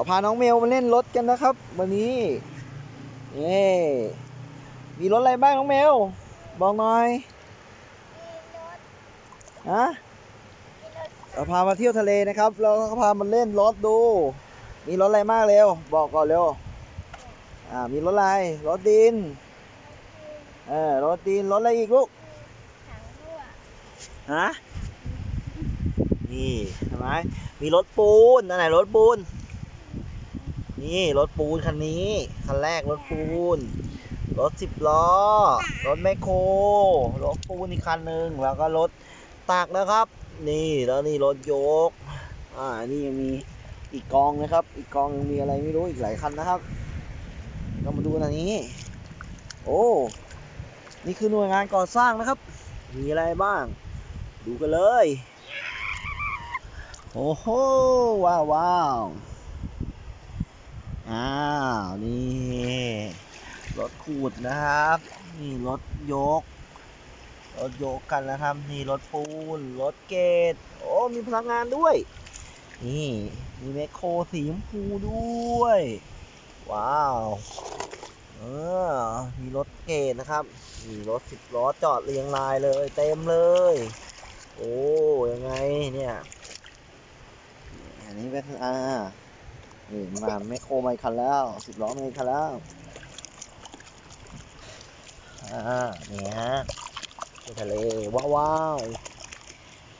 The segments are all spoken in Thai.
ก็พาน้องเมลมาเล่นรถกันนะครับ วันนี้นี่มีรถอะไรบ้างน้องเมล บอกหน่อยฮะเราพามาเที่ยวทะเลนะครับ เราก็พามาเล่นรถดู มีรถอะไรมากเร็ว บอกก่อนเร็ว อ่า มีรถอะไร รถดิน เออ รถดิน รถอะไรอีกลูกฮะ นี่เห็นไหมมีรถปูนอันไหนรถปูน นี่รถปูนคันนี้ คันแรกรถปูน รถสิบล้อ รถแมคโคร รถปูนอีกคันหนึ่งแล้วก็รถตักนะครับ นี่แล้วนี่รถยก อ่า นี่ยังมีอีกกองนะครับ อีกกองยังมีอะไรไม่รู้อีกหลายคันนะครับก็มาดูอันนี้ โอ้ นี่คือหน่วยงานก่อสร้างนะครับ มีอะไรบ้าง ดูกันเลย โอ้โห ว้าวว้าว อ้าวนี่รถขูดนะครับ นี่รถยก รถยกกันนะครับ นี่รถปูน รถเกตโอ้มีพนักงานด้วย นี่มีแมคโครสีชมพูด้วย ว้าวเออมีรถเกตนะครับมีรถสิบล้อจอดเรียงรายเลยเต็มเลย โอ้ยังไงเนี่ยอันนี้เป็นอ่า นี่มาแมคโครมาอีกคันแล้วสิบล้อไมาอีกคันแล้วอ่านี่ฮะทะเลว้าววาว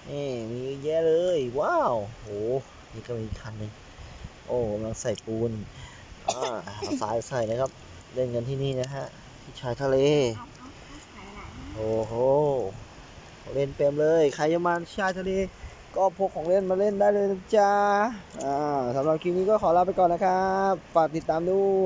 นี่มีเยอะแยะเลยว้าวโหนี่ก็มีอีกคันหนึ่งโอ้กำลังใส่ปูนอ่าเอาสายใส่นะครับเล่นกันที่นี่นะฮะที่ชายทะเลโอ้โหเล่นเต็มเลยใครจะมาชายทะเล ก็พกของเล่นมาเล่นได้เลยนะจ้าอ่าสำหรับคลิปนี้ก็ขอลาไปก่อนนะครับ ฝากติดตามด้วย